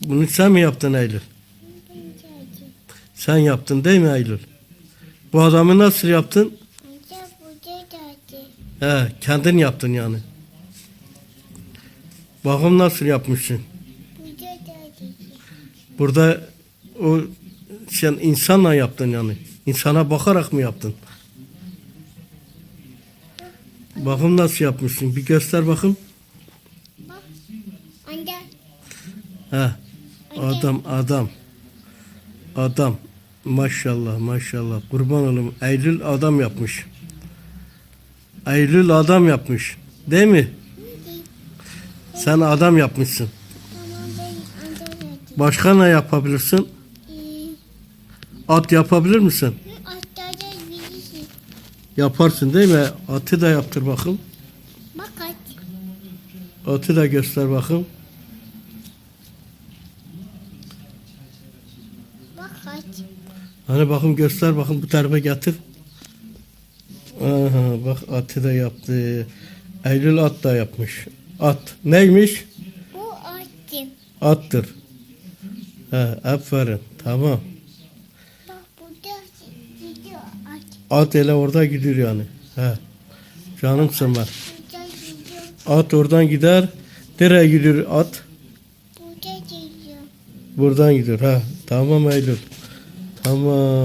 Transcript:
Bunu sen mi yaptın Eylül? Sen yaptın değil mi Eylül? Bu adamı nasıl yaptın? He, kendin yaptın yani. Bakım nasıl yapmışsın? Burada da Burada o sen insanla yaptın yani. İnsana bakarak mı yaptın? Bakım nasıl yapmışsın? Bir göster bakım. Bak. Anne. He. Adam adam. Adam. Maşallah maşallah. Kurban olayım. Eylül adam yapmış. Eylül adam yapmış. Değil mi? Sen adam yapmışsın. Başka ne yapabilirsin? At yapabilir misin? Yaparsın değil mi? Atı da yaptır bakın. Bak aç. Atı da göster bakın. Bak aç. Hani bakın göster bakın bu tarafa getir. Aha, bak atı da yaptı. Eylül at da yapmış. At. Neymiş? Bu açtım. Attır. He, aferin. Tamam. Bak burada gidiyor aç. At ele orada gidiyor yani. He. Canımsın gidiyor. At oradan gider. Nereye gidiyor at? Burada gidiyor. Buradan gidiyor. Ha. Tamam Eylül. Tamam.